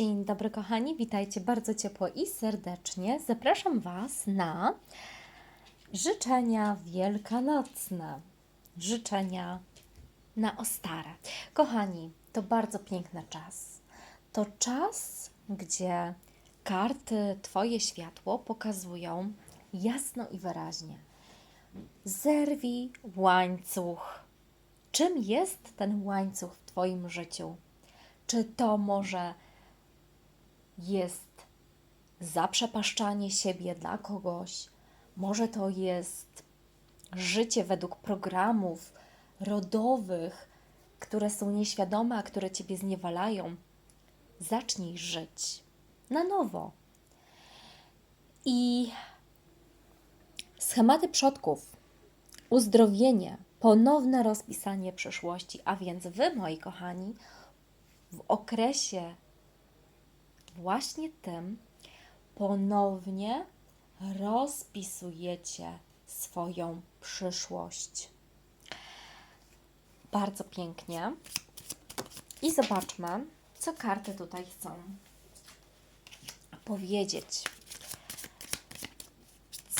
Dzień dobry, kochani, witajcie bardzo ciepło i serdecznie. Zapraszam Was na życzenia wielkanocne, życzenia na Ostarę. Kochani, to bardzo piękny czas. To czas, gdzie karty Twoje światło pokazują jasno i wyraźnie. Zerwij łańcuch. Czym jest ten łańcuch w Twoim życiu? Czy to może jest zaprzepaszczanie siebie dla kogoś, może to jest życie według programów rodowych, które są nieświadome, a które ciebie zniewalają. Zacznij żyć na nowo. I schematy przodków, uzdrowienie, ponowne rozpisanie przyszłości, a więc wy, moi kochani, w okresie właśnie tym ponownie rozpisujecie swoją przyszłość. Bardzo pięknie. I zobaczmy, co karty tutaj chcą powiedzieć.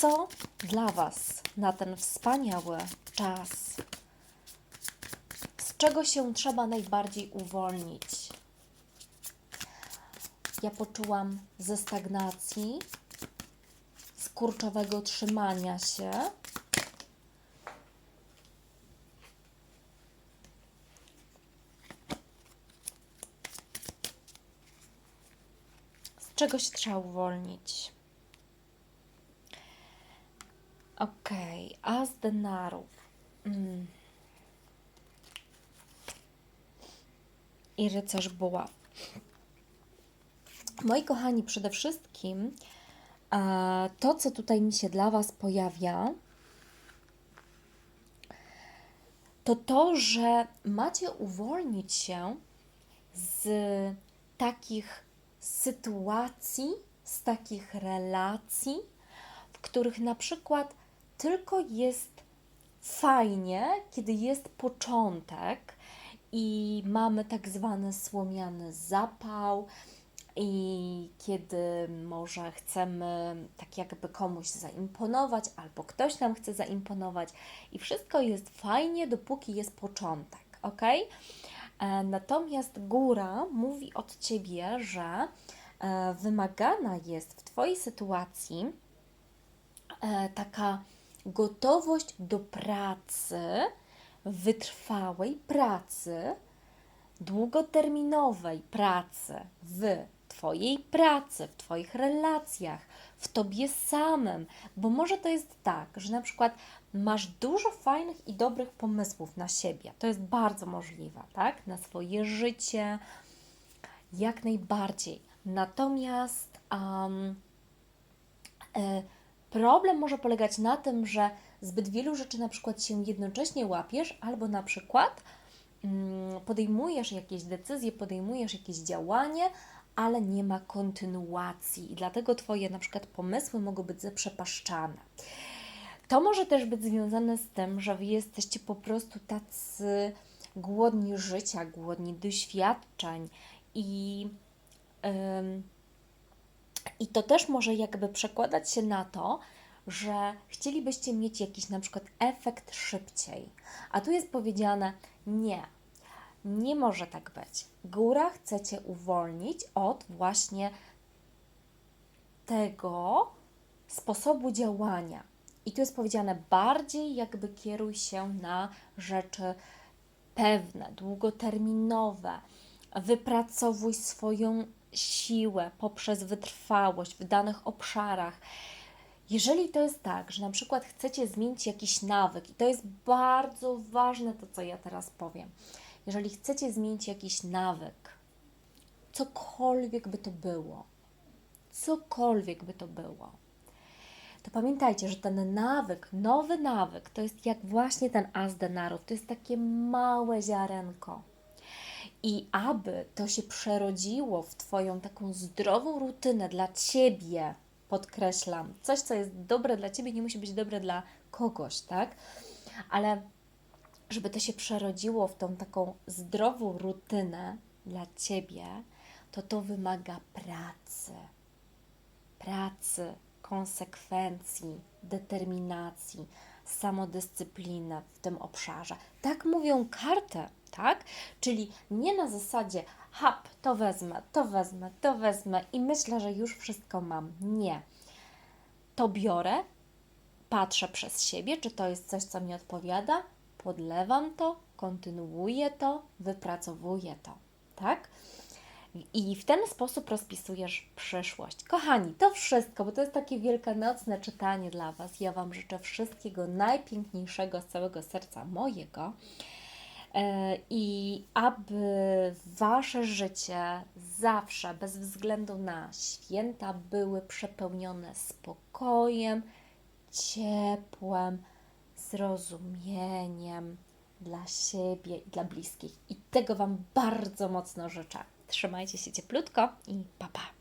Co dla Was na ten wspaniały czas? Z czego się trzeba najbardziej uwolnić? Ja poczułam ze stagnacji, z kurczowego trzymania się. Z czego się trzeba uwolnić? Okej, okay. as denarów. Mm. I rycerz buław. Moi kochani, przede wszystkim e, to, co tutaj mi się dla Was pojawia, to to, że macie uwolnić się z takich sytuacji, z takich relacji, w których na przykład tylko jest fajnie, kiedy jest początek i mamy tak zwany słomiany zapał, i kiedy może chcemy tak jakby komuś zaimponować, albo ktoś nam chce zaimponować, i wszystko jest fajnie, dopóki jest początek, ok? E, natomiast góra mówi od ciebie, że e, wymagana jest w Twojej sytuacji e, taka gotowość do pracy, wytrwałej pracy, długoterminowej pracy w Twojej pracy, w Twoich relacjach, w Tobie samym, bo może to jest tak, że na przykład masz dużo fajnych i dobrych pomysłów na siebie. To jest bardzo możliwe, tak? Na swoje życie, jak najbardziej. Natomiast um, problem może polegać na tym, że zbyt wielu rzeczy na przykład się jednocześnie łapiesz, albo na przykład mm, podejmujesz jakieś decyzje, podejmujesz jakieś działanie, ale nie ma kontynuacji i dlatego Twoje na przykład pomysły mogą być zaprzepaszczane. To może też być związane z tym, że Wy jesteście po prostu tacy głodni życia, głodni doświadczeń i, i to też może jakby przekładać się na to, że chcielibyście mieć jakiś na przykład efekt szybciej. A tu jest powiedziane nie, nie może tak być. Góra chce Cię uwolnić od właśnie tego sposobu działania. I tu jest powiedziane bardziej jakby kieruj się na rzeczy pewne, długoterminowe. Wypracowuj swoją siłę poprzez wytrwałość w danych obszarach. Jeżeli to jest tak, że na przykład chcecie zmienić jakiś nawyk, i to jest bardzo ważne, to co ja teraz powiem, jeżeli chcecie zmienić jakiś nawyk, cokolwiek by to było, cokolwiek by to było, to pamiętajcie, że ten nawyk, nowy nawyk, to jest jak właśnie ten as denarów, to jest takie małe ziarenko. I aby to się przerodziło w Twoją taką zdrową rutynę dla Ciebie, podkreślam, coś, co jest dobre dla Ciebie, nie musi być dobre dla kogoś, tak? Ale żeby to się przerodziło w tą taką zdrową rutynę dla ciebie, to to wymaga pracy. Pracy, konsekwencji, determinacji, samodyscypliny w tym obszarze. Tak mówią karty, tak? Czyli nie na zasadzie hap, to wezmę, to wezmę, to wezmę i myślę, że już wszystko mam. Nie. To biorę, patrzę przez siebie, czy to jest coś, co mi odpowiada, podlewam to, kontynuuję to, wypracowuję to, tak? I w ten sposób rozpisujesz przyszłość. Kochani, to wszystko, bo to jest takie wielkanocne czytanie dla Was. Ja Wam życzę wszystkiego najpiękniejszego z całego serca mojego. E, I aby Wasze życie zawsze, bez względu na święta, były przepełnione spokojem, ciepłem, zrozumieniem dla siebie i dla bliskich. I tego Wam bardzo mocno życzę. Trzymajcie się cieplutko i pa pa!